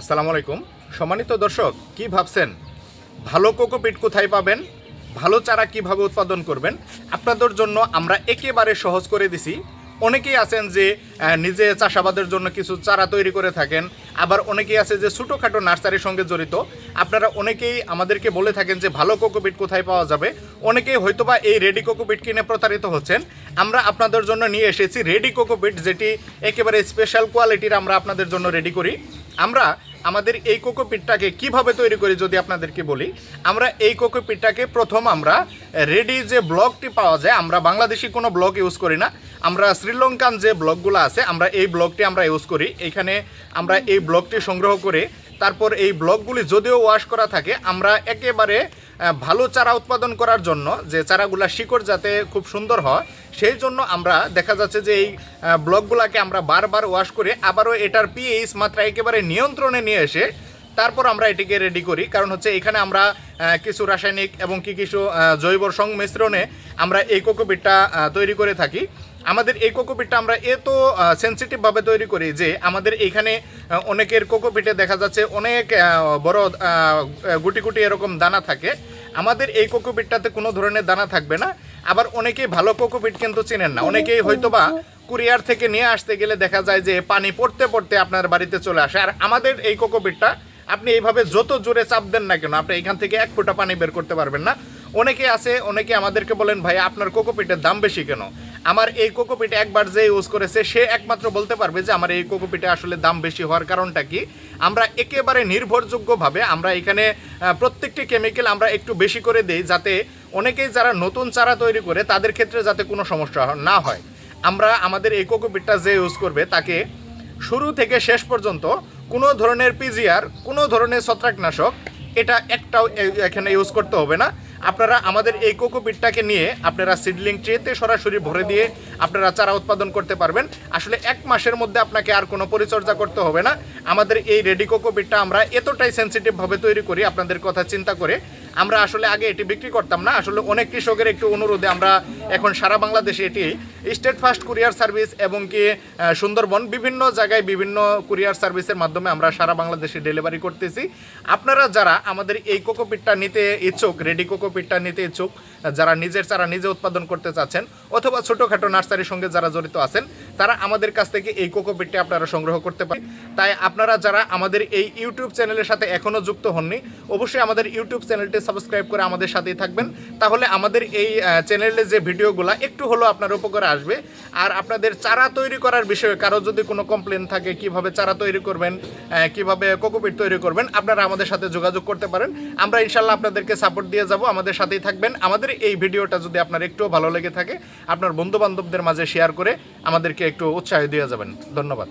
আসসালামু আলাইকুম। সম্মানিত দর্শক, কি ভাবছেন? ভালো কোকোপিট কোথায় পাবেন? ভালো চারা কীভাবে উৎপাদন করবেন? আপনাদের জন্য আমরা একেবারে সহজ করে দিছি। অনেকেই আছেন যে নিজে চাষাবাদের জন্য কিছু চারা তৈরি করে থাকেন। আবার অনেকেই আছে যে, ছোটোখাটো নার্সারির সঙ্গে জড়িত। আপনারা অনেকেই আমাদেরকে বলে থাকেন যে, ভালো কোকোপিট কোথায় পাওয়া যাবে? অনেকেই হয়তোবা এই রেডি কোকোপিট কিনে প্রতারিত হচ্ছেন। আমরা আপনাদের জন্য নিয়ে এসেছি রেডি কোকোপিট যেটি একেবারে স্পেশাল কোয়ালিটির আমরা আপনাদের জন্য রেডি করি। আমরা আমাদের এই কোকোপিটটাকে কীভাবে তৈরি করি যদি আপনাদেরকে বলি, আমরা এই কোকোপিটটাকে প্রথম আমরা রেডি যে ব্লগটি পাওয়া যায়, আমরা বাংলাদেশি কোনো ব্লগ ইউজ করি না, আমরা শ্রীলঙ্কান যে ব্লকগুলো আছে, আমরা এই ব্লগটি আমরা ইউজ করি। এখানে আমরা এই ব্লগটি সংগ্রহ করে। তারপর এই ব্লকগুলি যদিও ওয়াশ করা থাকে, আমরা একেবারে ভালো চারা উৎপাদন করার জন্য যে চারাগুলা শিকড় যাতে খুব সুন্দর হয়, সেই জন্য আমরা দেখা যাচ্ছে যে এই ব্লকগুলাকে আমরা বারবার ওয়াশ করে আবারও এটার পিএইচ মাত্রা একেবারে নিয়ন্ত্রণে নিয়ে এসে তারপর আমরা এটিকে রেডি করি। কারণ হচ্ছে এখানে আমরা কিছু রাসায়নিক এবং কি কিছু জৈব সংমিশ্রণে আমরা এই কোকোপিটটা তৈরি করে থাকি। আমাদের এই কোকোপিটটা আমরা এত সেন্সিটিভভাবে তৈরি করি যে আমাদের এইখানে অনেকের কোকোপিটে দেখা যাচ্ছে অনেক বড় গুটি গুটি এরকম দানা থাকে। আমাদের এই কোকোপিটটাতে কোনো ধরনের দানা থাকবে না। আবার অনেকেই ভালো কোকোপিট কিন্তু চেনেন না। অনেকেই হয়তোবা কুরিয়ার থেকে নিয়ে আসতে গেলে দেখা যায় যে পানি পড়তে পড়তে আপনার বাড়িতে চলে আসে। আর আমাদের এই কোকোপিটটা আপনি এইভাবে যত জোরে চাপ দেন না কেন, আপনি এখান থেকে এক ফোঁটা পানি বের করতে পারবেন না। অনেকে আছে, অনেকে আমাদেরকে বলেন, ভাই, আপনার কোকোপিটের দাম বেশি কেন? আমার এই কোকোপিট একবার যে ইউজ করেছে, সে একমাত্র বলতে পারবে যে আমার এই কোকোপিটে আসলে দাম বেশি হওয়ার কারণটা কি। আমরা একেবারে নির্ভরযোগ্যভাবে আমরা এখানে প্রত্যেকটি কেমিক্যাল আমরা একটু বেশি করে দিই যাতে অনেকেই যারা নতুন চারা তৈরি করে তাদের ক্ষেত্রে যাতে কোনো সমস্যা না হয়। আমরা আমাদের এই কোকোপিটটা যে ইউজ করবে তাকে শুরু থেকে শেষ পর্যন্ত কোনো ধরনের পিজিআর কোনো ধরনের ছত্রাকনাশক, এটা একটাও এখানে ইউজ করতে হবে না। আপনারা আমাদের এই কোকোপিটটাকে নিয়ে আপনারা সিডলিং ট্রেতে সরাসরি ভরে দিয়ে আপনারা চারা উৎপাদন করতে পারবেন। আসলে এক মাসের মধ্যে আপনাকে আর কোনো পরিচর্যা করতে হবে না। আমাদের এই রেডি কোকোপিটটা আমরা এতটাই সেন্সিটিভভাবে তৈরি করি, আপনাদের কথা চিন্তা করে। আমরা আসলে আগে এটি বিক্রি করতাম না। আসলে অনেক কৃষকের একটু অনুরোধে আমরা এখন সারা বাংলাদেশে এটি স্টেট ফার্স্ট কুরিয়ার সার্ভিস এবং কি সুন্দরবন বিভিন্ন জায়গায় বিভিন্ন কুরিয়ার সার্ভিসের মাধ্যমে আমরা সারা বাংলাদেশে ডেলিভারি করতেছি। আপনারা যারা আমাদের এই কোকোপিটটা নিতে ইচ্ছুক, রেডি কোকোপিটটা নিতে ইচ্ছুক, যারা নিজের চারা নিজে উৎপাদন করতে চাচ্ছেন অথবা ছোটোখাটো নার্সারির সঙ্গে যারা জড়িত আছেন তারা আমাদের কাছ থেকে এই কোকোপিটটি আপনারা সংগ্রহ করতে পারেন। তাই আপনারা যারা আমাদের এই ইউটিউব চ্যানেলের সাথে এখনও যুক্ত হননি, অবশ্যই আমাদের ইউটিউব চ্যানেলটি সাবস্ক্রাইব করে আমাদের সাথেই থাকবেন। তাহলে আমাদের এই চ্যানেলে যে ভিডিওগুলো, একটু হলেও আপনার উপকারে আসবে। আর আপনাদের চারা তৈরি করার বিষয়ে কারও যদি কোনো কমপ্লেন থাকে, কীভাবে চারা তৈরি করবেন কীভাবে কোকোপিট তৈরি করবেন, আপনারা আমাদের সাথে যোগাযোগ করতে পারেন। আমরা ইনশাল্লাহ আপনাদেরকে সাপোর্ট দিয়ে যাব, আমাদের সাথেই থাকবেন। আমাদের এই ভিডিওটা যদি আপনার একটুও ভালো লেগে থাকে, আপনার বন্ধু বান্ধবদের মাঝে শেয়ার করে আমাদেরকে একটু উৎসাহ দিয়ে যাবেন। ধন্যবাদ।